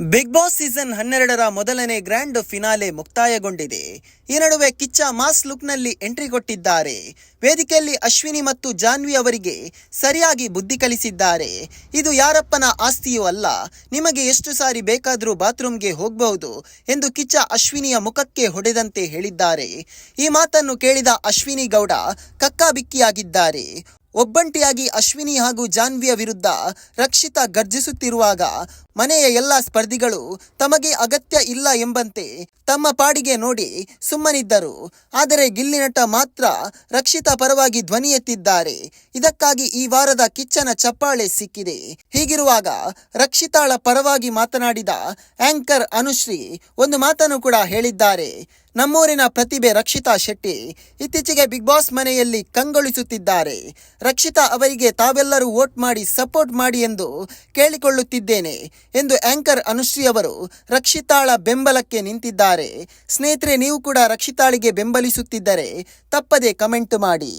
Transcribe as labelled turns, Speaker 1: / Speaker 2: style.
Speaker 1: Big boss season ಹನ್ನೆರಡರ ಮೊದಲನೇ grand finale ಮುಕ್ತಾಯಗೊಂಡಿದೆ. ಈ ನಡುವೆ ಕಿಚ್ಚ ಮಾಸ್ ಲುಕ್ನಲ್ಲಿ ಎಂಟ್ರಿ ಕೊಟ್ಟಿದ್ದಾರೆ. ವೇದಿಕೆಯಲ್ಲಿ ಅಶ್ವಿನಿ ಮತ್ತು ಜಾನ್ವಿ ಅವರಿಗೆ ಸರಿಯಾಗಿ ಬುದ್ಧಿ ಕಲಿಸಿದ್ದಾರೆ. ಇದು ಯಾರಪ್ಪನ ಆಸ್ತಿಯೂ ಅಲ್ಲ. ನಿಮಗೆ ಎಷ್ಟು ಸಾರಿ ಬೇಕಾದರೂ ಬಾತ್ರೂಮ್ಗೆ ಹೋಗಬಹುದು ಎಂದು ಕಿಚ್ಚ ಅಶ್ವಿನಿಯ ಮುಖಕ್ಕೆ ಹೊಡೆದಂತೆ ಹೇಳಿದ್ದಾರೆ. ಈ ಮಾತನ್ನು ಕೇಳಿದ ಅಶ್ವಿನಿ ಗೌಡ ಕಕ್ಕಾಬಿಕ್ಕಿಯಾಗಿದ್ದಾರೆ. ಒಬ್ಬಂಟಿಯಾಗಿ ಅಶ್ವಿನಿ ಹಾಗೂ ಜಾನ್ವಿಯ ವಿರುದ್ಧ ರಕ್ಷಿತಾ ಗರ್ಜಿಸುತ್ತಿರುವಾಗ ಮನೆಯ ಎಲ್ಲ ಸ್ಪರ್ಧಿಗಳು ತಮಗೆ ಅಗತ್ಯ ಇಲ್ಲ ಎಂಬಂತೆ ತಮ್ಮ ಪಾಡಿಗೆ ನೋಡಿ ಸುಮ್ಮನಿದ್ದರು. ಆದರೆ ಗಿಲ್ಲಿನಟ ಮಾತ್ರ ರಕ್ಷಿತಾ ಪರವಾಗಿ ಧ್ವನಿ ಎತ್ತಿದ್ದಾರೆ. ಇದಕ್ಕಾಗಿ ಈ ವಾರದ ಕಿಚ್ಚನ ಚಪ್ಪಾಳೆ ಸಿಕ್ಕಿದೆ. ಹೀಗಿರುವಾಗ ರಕ್ಷಿತಾಳ ಪರವಾಗಿ ಮಾತನಾಡಿದ ಆಂಕರ್ ಅನುಶ್ರೀ ಒಂದು ಮಾತನ್ನು ಕೂಡ ಹೇಳಿದ್ದಾರೆ. ನಮ್ಮೂರಿನ ಪ್ರತಿಭೆ ರಕ್ಷಿತಾ ಶೆಟ್ಟಿ ಇತ್ತೀಚೆಗೆ ಬಿಗ್ ಬಾಸ್ ಮನೆಯಲ್ಲಿ ಕಂಗೊಳಿಸುತ್ತಿದ್ದಾರೆ. ರಕ್ಷಿತಾ ಅವರಿಗೆ ತಾವೆಲ್ಲರೂ ವೋಟ್ ಮಾಡಿ ಸಪೋರ್ಟ್ ಮಾಡಿ ಎಂದು ಕೇಳಿಕೊಳ್ಳುತ್ತಿದ್ದೇನೆ ಎಂದು ಆಂಕರ್ ಅನುಶ್ರೀ ಅವರು ರಕ್ಷಿತಾಳ ಬೆಂಬಲಕ್ಕೆ ನಿಂತಿದ್ದಾರೆ. ಸ್ನೇಹಿತರೆ, ನೀವು ಕೂಡ ರಕ್ಷಿತಾಳಿಗೆ ಬೆಂಬಲಿಸುತ್ತಿದ್ದರೆ ತಪ್ಪದೆ ಕಮೆಂಟ್ ಮಾಡಿ.